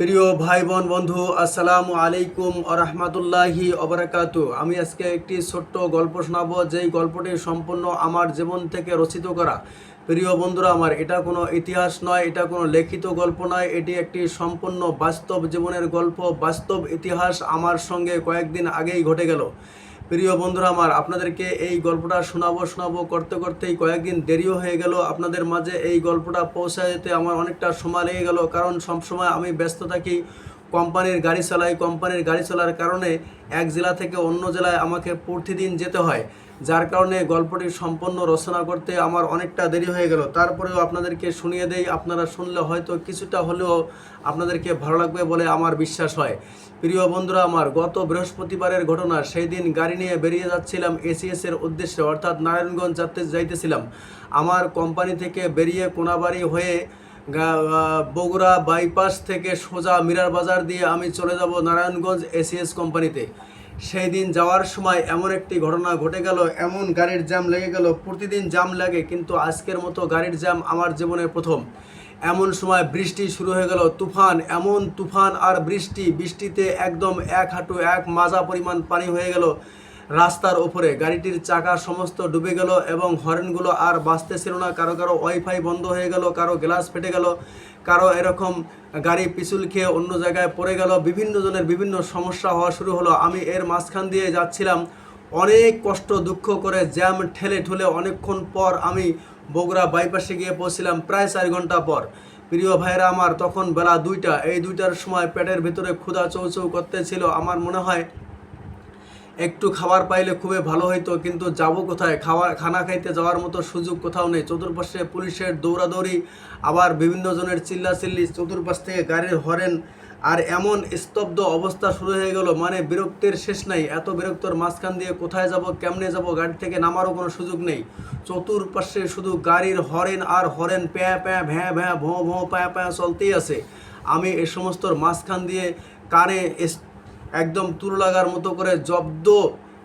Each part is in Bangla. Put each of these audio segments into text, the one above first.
প্রিয় ভাই বোন বন্ধু, আসসালামু আলাইকুম আরহামাতুল্লাহি অবরাকাত আমি আজকে একটি ছোট্ট গল্প শোনাবো, যেই গল্পটি সম্পূর্ণ আমার জীবন থেকে রচিত করা। প্রিয় বন্ধুরা আমার, এটা কোনো ইতিহাস নয়, এটা কোনো লিখিত গল্প নয়, এটি একটি সম্পূর্ণ বাস্তব জীবনের গল্প, বাস্তব ইতিহাস আমার সঙ্গে কয়েকদিন আগেই ঘটে গেল। প্রিয় বন্ধুরা আমার, আপনাদেরকে এই গল্পটা শোনাবো শোনাবো করতে করতেই কয়েকদিন দেরিও হয়ে গেল। আপনাদের মাঝে এই গল্পটা পৌঁছায় যেতে আমার অনেকটা সময় লেগে গেল। কারণ সবসময় আমি ব্যস্ত থাকি কোম্পানির গাড়ি চালাই, কোম্পানির গাড়ি চলার কারণে এক জেলা থেকে অন্য জেলায় আমাকে প্রতিদিন যেতে হয়। যার কারণে গল্পটি সম্পূর্ণ রচনা করতে আমার অনেকটা দেরি হয়ে গেল। তারপরেও আপনাদেরকে শুনিয়ে দেই, আপনারা শুনলে হয়তো কিছুটা হলেও আপনাদেরকে ভালো লাগবে বলে আমার বিশ্বাস হয়। প্রিয় বন্ধুরা আমার, গত বৃহস্পতিবারের ঘটনা, সেই দিন গাড়ি নিয়ে বেরিয়ে যাচ্ছিলাম এসিএস এর উদ্দেশ্যে, অর্থাৎ নারায়ণগঞ্জ যাতে যাইতেছিলাম। আমার কোম্পানি থেকে বেরিয়ে কোনাবাড়ি হয়ে বগুড়া বাইপাস থেকে সোজা মিরার বাজার দিয়ে আমি চলে যাব নারায়ণগঞ্জ এসিএস কোম্পানিতে। সেই দিন যাওয়ার সময় এমন একটি ঘটনা ঘটে গেল, এমন গাড়ির জ্যাম লেগে গেল। প্রতিদিন জ্যাম লাগে, কিন্তু আজকের মতো গাড়ির জ্যাম আমার জীবনে প্রথম। এমন সময় বৃষ্টি শুরু হয়ে গেল, তুফান, এমন তুফান আর বৃষ্টি। বৃষ্টিতে একদম এক হাঁটু এক মাজা পরিমাণ পানি হয়ে গেল। রাস্তার ওপরে গাড়িটির চাকা সমস্ত ডুবে গেল এবং হর্নগুলো আর বাঁচতেছিল না। কারও কারও ওয়াইফাই বন্ধ হয়ে গেল, কারও গ্লাস ফেটে গেল, কারও এরকম গাড়ি পিছুল খেয়ে অন্য জায়গায় পড়ে গেল। বিভিন্ন জনের বিভিন্ন সমস্যা হওয়া শুরু হলো। আমি এর মাঝখান দিয়ে যাচ্ছিলাম। অনেক কষ্ট, দুঃখ করে জ্যাম ঠেলে ঠুলে অনেকক্ষণ পর আমি বগুড়া বাইপাসে গিয়ে পৌঁছিলাম প্রায় চার ঘণ্টা পর। প্রিয় ভাইরা আমার, তখন বেলা দুইটা। এই দুইটার সময় পেটের ভিতরে ক্ষুধা চৌচৌ করতেছিল। আমার মনে হয় একটু খাবার পাইলে খুবই ভালো হইতো, কিন্তু যাব কোথায়? খাওয়া খানা খাইতে যাওয়ার মতো সুযোগ কোথাও নেই। চতুর্পাশে পুলিশের দৌড়াদৌড়ি, আবার বিভিন্ন জনের চিল্লাচিল্লি, চতুর্পাশ থেকে গাড়ির হরেন, আর এমন স্তব্ধ অবস্থা শুরু হয়ে গেল। মানে বিরক্তির শেষ নাই। এত বিরক্তর মাঝখান দিয়ে কোথায় যাব, কেমনে যাব, গাড়ি থেকে নামারও কোনো সুযোগ নেই। চতুর্পাশে শুধু গাড়ির হরেন আর হরেন প্যাঁ প্যাঁ ভ্যাঁ ভ্যাঁ ভোঁ ভোঁ প্যাঁ প্যাঁ চলতেই আছে। আমি এ সমস্তর মাঝখান দিয়ে কানে একদম তুলো লাগার মতো করে জব্দ,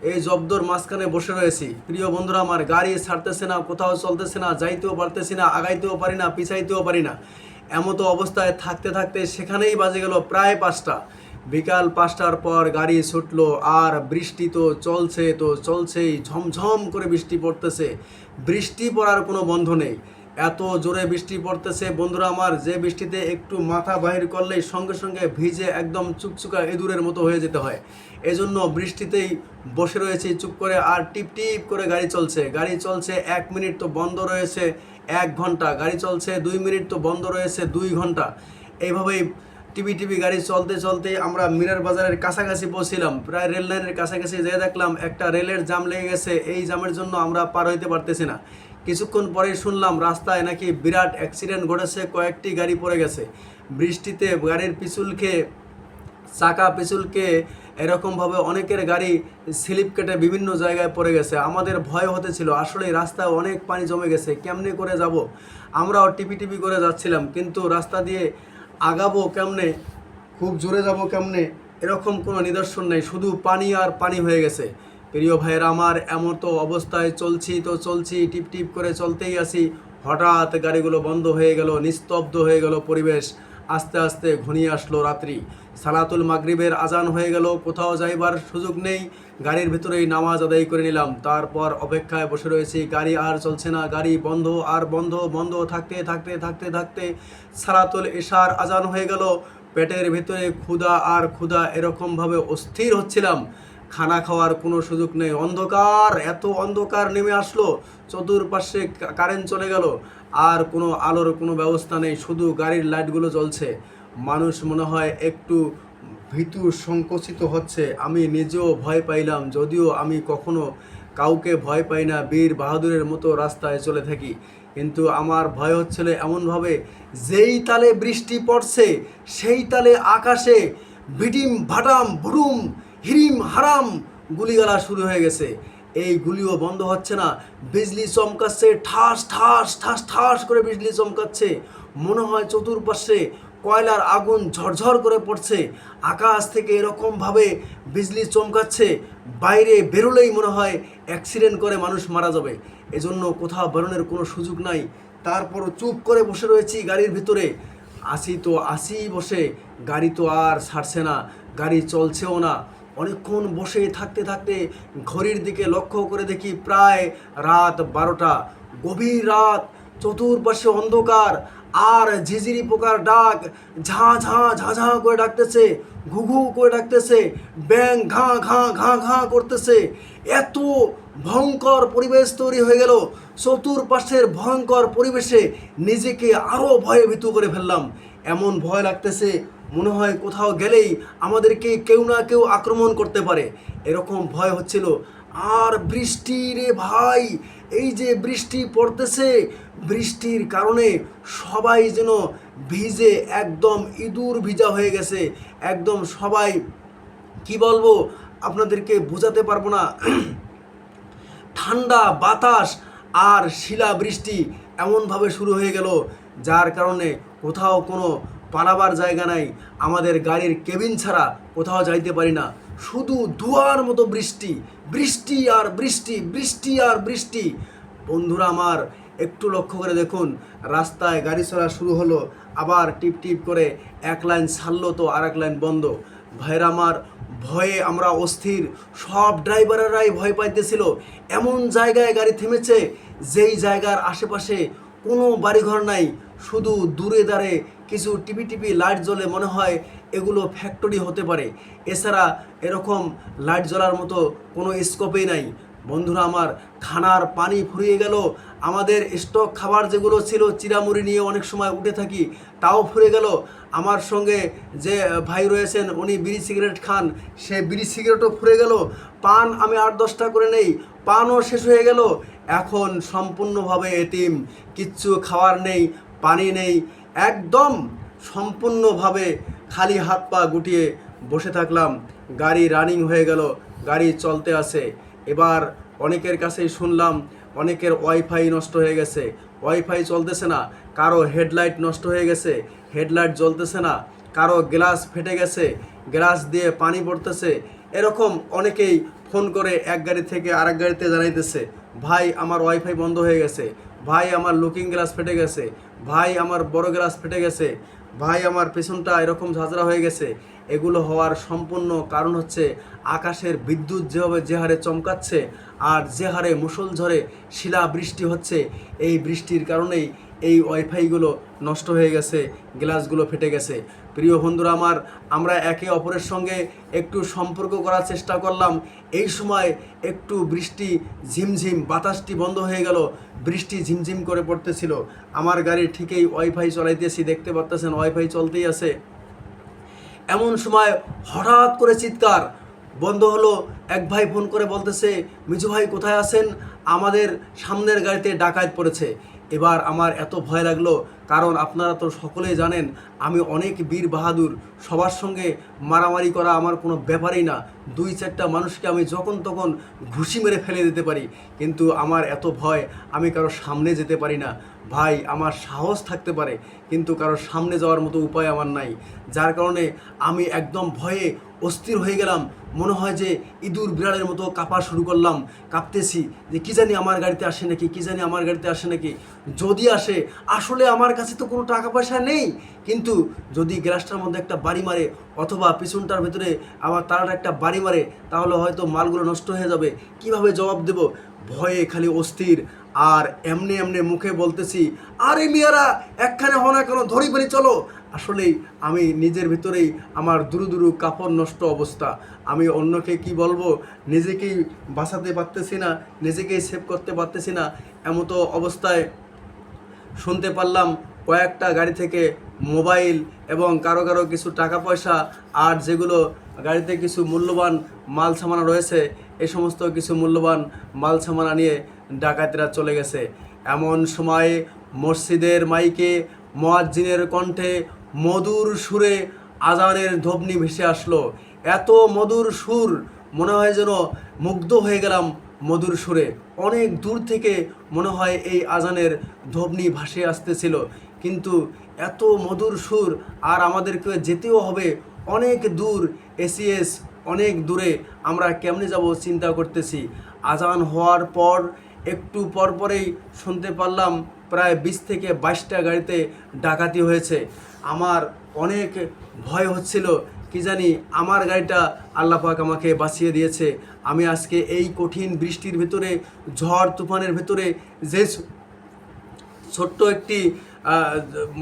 এই জব্দর মাঝখানে বসে রয়েছি। প্রিয় বন্ধুরা, আমার গাড়ি ছাড়তেছে না, কোথাও চলতেছে না, যাইতেও পারতেছি না, আগাইতেও পারি না, পিছাইতেও পারি না। এমতো অবস্থায় থাকতে থাকতে সেখানেই বাজে গেল প্রায় পাঁচটা। বিকাল পাঁচটার পর গাড়ি ছুটলো, আর বৃষ্টি তো চলছে, তো চলছেই, ঝমঝম করে বৃষ্টি পড়তেছে। বৃষ্টি পড়ার কোনো বন্ধ নেই। এত জোরে বৃষ্টি পড়তেছে। বন্ধুরা আমার, যে বৃষ্টিতে একটু মাথা বাহির করলেই সঙ্গে সঙ্গে ভিজে একদম চুকচুকা ইঁদুরের মতো হয়ে যেতে হয়। এজন্য বৃষ্টিতেই বসে রয়েছে চুপ করে আর টিপ টিপ করে গাড়ি চলছে। গাড়ি চলছে এক মিনিট তো বন্ধ রয়েছে এক ঘণ্টা। গাড়ি চলছে দুই মিনিট তো বন্ধ রয়েছে দুই ঘণ্টা। এইভাবেই টিভি টিভি গাড়ি চলতে চলতে আমরা মিরার বাজারের কাছাকাছি পৌঁছিলাম। প্রায় রেল লাইনের কাছাকাছি যেয়ে দেখলাম একটা রেলের জাম লেগে গেছে। এই জামের জন্য আমরা পার হইতে পারতেছি না। কিছুক্ষণ পরেই শুনলাম রাস্তায় নাকি বিরাট অ্যাক্সিডেন্ট ঘটেছে, কয়েকটি গাড়ি পড়ে গেছে। বৃষ্টিতে গাড়ির পিছুল খেয়ে চাকা পিছুলকে এরকমভাবে অনেকের গাড়ি স্লিপ কেটে বিভিন্ন জায়গায় পড়ে গেছে। আমাদের ভয় হতেছিল আসলে রাস্তায় অনেক পানি জমে গেছে, কেমনে করে যাব? আমরাও টিপি টিপি করে যাচ্ছিলাম, কিন্তু রাস্তা দিয়ে আগাবো কেমনে? খুব জোরে যাব কেমনে? এরকম কোনো নিদর্শন নেই, শুধু পানি আর পানি হয়ে গেছে। প্রিয় ভাইয়ের, আমার এমন তো অবস্থায় চলছি তো চলছি, টিপ টিপ করে চলতেই আসি। হঠাৎ গাড়িগুলো বন্ধ হয়ে গেল, নিস্তব্ধ হয়ে গেল পরিবেশ। আস্তে আস্তে ঘনিয়ে আসলো রাত্রি। সালাতুল মাগরিবের আজান হয়ে গেল, কোথাও যাইবার সুযোগ নেই। গাড়ির ভিতরেই নামাজ আদায় করে নিলাম। তারপর অপেক্ষায় বসে রয়েছি। গাড়ি আর চলছে না। গাড়ি বন্ধ আর বন্ধ বন্ধ থাকতে থাকতে থাকতে থাকতে সালাতুল এশার আজান হয়ে গেল। পেটের ভিতরে ক্ষুধা আর ক্ষুধা এরকমভাবে অস্থির হচ্ছিলাম। খানা খাওয়ার কোনো সুযোগ নেই। অন্ধকার, এত অন্ধকার নেমে আসলো, চতুর্পাশে কারেন্ট চলে গেল, আর কোনো আলোর কোনো ব্যবস্থা নেই, শুধু গাড়ির লাইটগুলো জ্বলছে। মানুষ মনে হয় একটু ভীতু সংকুচিত হচ্ছে। আমি নিজেও ভয় পাইলাম, যদিও আমি কখনো কাউকে ভয় পাই না, বীর বাহাদুরের মতো রাস্তায় চলে থাকি। কিন্তু আমার ভয় হচ্ছিল এমনভাবে, যেই তালে বৃষ্টি পড়ছে, সেই তালে আকাশে বিডিম ভাটাম ভুডুম হিরিম হারাম গুলিগালা শুরু হয়ে গেছে। এই গুলিও বন্ধ হচ্ছে না। বিজলি চমকাচ্ছে, ঠাস ঠাস ঠাস ঠাস করে বিজলি চমকাচ্ছে। মনে হয় চতুর্পাশে কয়লার আগুন ঝরঝর করে পড়ছে। আকাশ থেকে এরকমভাবে বিজলি চমকাচ্ছে। বাইরে বেরোলেই মনে হয় অ্যাক্সিডেন্ট করে মানুষ মারা যাবে। এজন্য কোথাও বেরোনোর কোনো সুযোগ নাই। তারপরও চুপ করে বসে রয়েছি গাড়ির ভিতরে। আসি তো আসি বসে। গাড়ি তো আর ছাড়ছে না। গাড়ি চলছেও না। অনেকক্ষণ বসে থাকতে থাকতে ঘড়ির দিকে লক্ষ্য করে দেখি প্রায় রাত বারোটা। গভীর রাত, চতুর্পাশে অন্ধকার, আর ঝিঝিরি পোকার ডাক ঝাঁ ঝাঁ ঝাঁ ঝাঁ করে ডাকতেছে ঘু ঘু করে ডাকতেছে ব্যাং ঘাঁ ঘাঁ ঘাঁ ঘাঁ করতেছে। এত ভয়ঙ্কর পরিবেশ তৈরি হয়ে গেল, চতুর্পাশের ভয়ঙ্কর পরিবেশে নিজেকে আরও ভয়ে ভীতু করে ফেললাম। এমন ভয় লাগতেছে মনে হয় কোথাও গেলেই আমাদেরকে কেউ না কেউ আক্রমণ করতে পারে। এরকম ভয় হচ্ছিল। আর বৃষ্টি রে ভাই, এই যে বৃষ্টি পড়তেছে, বৃষ্টির কারণে সবাই যেন ভিজে একদম ইঁদুর ভিজা হয়ে গেছে। একদম সবাই, কি বলব, আপনাদেরকে বোঝাতে পারব না। ঠান্ডা বাতাস আর শিলা বৃষ্টি এমনভাবে শুরু হয়ে গেল, যার কারণে কোথাও কোনো পালাবার জায়গা নাই। আমাদের গাড়ির কেবিন ছাড়া কোথাও যাইতে পারি না। শুধু ধোয়ার মতো বৃষ্টি। বৃষ্টি আর বৃষ্টি বৃষ্টি আর বৃষ্টি। বন্ধুরা আমার, একটু লক্ষ্য করে দেখুন, রাস্তায় গাড়ি চলা শুরু হলো। আবার টিপ টিপ করে এক লাইন ছাড়লো তো আর এক লাইন বন্ধ। ভাইরা আমার, ভয়ে আমরা অস্থির। সব ড্রাইভারেরাই ভয় পাইতেছিল। এমন জায়গায় গাড়ি থেমেছে, যেই জায়গার আশেপাশে কোনো বাড়িঘর নাই। শুধু দূরে দাঁড়ে কিছু টিপি টিপি লাইট জ্বলে মনে হয় এগুলো ফ্যাক্টরি হতে পারে। এছাড়া এরকম লাইট জ্বলার মতো কোনো স্কোপেই নাই। বন্ধুরা আমার, খানার পানি ফুরিয়ে গেল। আমাদের স্টক খাবার যেগুলো ছিল চিরামুড়ি নিয়ে অনেক সময় উঠে থাকি, তাও ফুরে গেল। আমার সঙ্গে যে ভাই রয়েছেন, উনি বিড়ি সিগারেট খান, সে বিড়ি সিগারেটও ফুরে গেল। পান আমি আট দশটা করে নেই, পানও শেষ হয়ে গেল। এখন সম্পূর্ণভাবে এটিম কিচ্ছু খাওয়ার নেই। পানি নেই, একদম সম্পূর্ণভাবে খালি হাত পা গুটিয়ে বসে থাকলাম। গাড়ি রানিং হয়ে গেল, গাড়ি চলতে আসে এবার অনেকের কাছেই শুনলাম, অনেকের ওয়াইফাই নষ্ট হয়ে গেছে। ওয়াইফাই চলতেছে না, কারও হেডলাইট নষ্ট হয়ে গেছে হেডলাইট জ্বলতেছে না, কারও গ্লাস ফেটে গেছে গ্লাস দিয়ে পানি পড়তেছে। এরকম অনেকেই ফোন করে এক গাড়ি থেকে আরেক গাড়িতে জানাইতেছে, ভাই, আমার ওয়াইফাই বন্ধ হয়ে গেছে। ভাই, আমার লুকিং গ্লাস ফেটে গেছে। ভাই, আমার বড় গ্লাস ফেটে গেছে। ভাই, আমার পেছনটা এরকম ঝাঁঝরা হয়ে গেছে। এগুলো হওয়ার সম্পূর্ণ কারণ হচ্ছে আকাশের বিদ্যুৎ যেভাবে যে হারে চমকাচ্ছে আর যে হারে মুষলঝড়ে শিলা বৃষ্টি হচ্ছে, এই বৃষ্টির কারণেই এই ওয়াইফাইগুলো নষ্ট হয়ে গেছে, গ্লাসগুলো ফেটে গেছে। প্রিয় বন্ধুরা আমার, আমরা একে অপরের সঙ্গে একটু সম্পর্ক করার চেষ্টা করলাম। এই সময় একটু বৃষ্টি ঝিমঝিম, বাতাসটি বন্ধ হয়ে গেল, বৃষ্টি ঝিমঝিম করে পড়তেছিল। আমার গাড়ি ঠিকই ওয়াইফাই চলাইতেছি, দেখতে পাচ্তেছেন ওয়াইফাই চলতেই আছে। এমন সময় হঠাৎ করে চিৎকার, বন্ধ হলো, এক ভাই ফোন করে বলতেছে, মিজু ভাই কোথায় আছেন? আমাদের সামনের গাড়িতে ডাকাত পড়েছে। এবার আমার এত ভয় লাগল, কারণ আপনারা তো সকলেই জানেন, আমি অনেক বীর বাহাদুর, সবার সঙ্গে মারামারি করা আমার কোনো ব্যাপারই না। দুই চারটা মানুষকে আমি যখন তখন ঘুষি মেরে ফেলে দিতে পারি, কিন্তু আমার এত ভয়, আমি কারোর সামনে যেতে পারি না। ভাই, আমার সাহস থাকতে পারে, কিন্তু কারোর সামনে যাওয়ার মতো উপায় আমার নাই। যার কারণে আমি একদম ভয়ে অস্থির হয়ে গেলাম। মনে হয় যে ইঁদুর বিড়ালের মতো কাঁপা শুরু করলাম, কাঁপতেছি যে কী জানি আমার গাড়িতে আসে নাকি, কি জানি আমার গাড়িতে আসে নাকি। যদি আসে, আসলে আমার কাছে তো কোনো টাকা পয়সা নেই। কিন্তু যদি গ্লাসটার মধ্যে একটা বাড়ি মারে অথবা পিছনটার ভেতরে আমার তারাটা একটা বাড়ি মারে, তাহলে হয়তো মালগুলো নষ্ট হয়ে যাবে। কীভাবে জবাব দেব? ভয়ে খালি অস্থির। আর এমনি এমনি মুখে বলতেছি, আরে মিয়ারা, একখানে হনা কেন, ধরি পারি চলো। আসলেই আমি নিজের ভিতরেই আমার দুরু দুরু কাপড় নষ্ট অবস্থা। আমি অন্যকে কি বলব? নিজেকেই বাঁচাতে পারতেছি না, নিজেকেই সেভ করতে পারতেছি না। এমতো অবস্থায় শুনতে পারলাম কয়েকটা গাড়ি থেকে মোবাইল এবং কারও কারও কিছু টাকা পয়সা আর যেগুলো গাড়িতে কিছু মূল্যবান মাল সামানা রয়েছে, এ সমস্ত কিছু মূল্যবান মাল সামানা নিয়ে ডাকাতেরা চলে গেছে। এমন সময় মসজিদের মাইকে মোয়াজ্জিনের কণ্ঠে মধুর সুরে আজানের ধবনি ভেসে আসলো। এত মধুর সুর, মনে হয় যেন মুগ্ধ হয়ে গেলাম মধুর সুরে। অনেক দূর থেকে মনে হয় এই আজানের ধবনি ভাসে আসতেছিল। কিন্তু এত মধুর সুর আর আমাদেরকে যেতেও হবে অনেক দূর, এসিএস অনেক দূরে। আমরা কেমনে যাব চিন্তা করতেছি। আজান হওয়ার পর একটু পর পরেই শুনতে পারলাম, প্রায় বিশ থেকে বাইশটা গাড়িতে ডাকাতি হয়েছে। আমার অনেক ভয় হচ্ছিল। কি জানি আমার গাড়িটা আল্লাহ পাক আমাকে বাঁচিয়ে দিয়েছে। আমি আজকে এই কঠিন বৃষ্টির ভেতরে, ঝড় তুফানের ভেতরে যে ছোট্ট একটি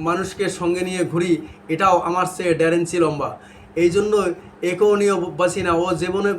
মানুষকে সঙ্গে নিয়ে ঘুরি, এটাও আমার সে ড্যারেন্সি লম্বা। এই জন্য একেও নিয়ে বাঁচি না। ও জীবনে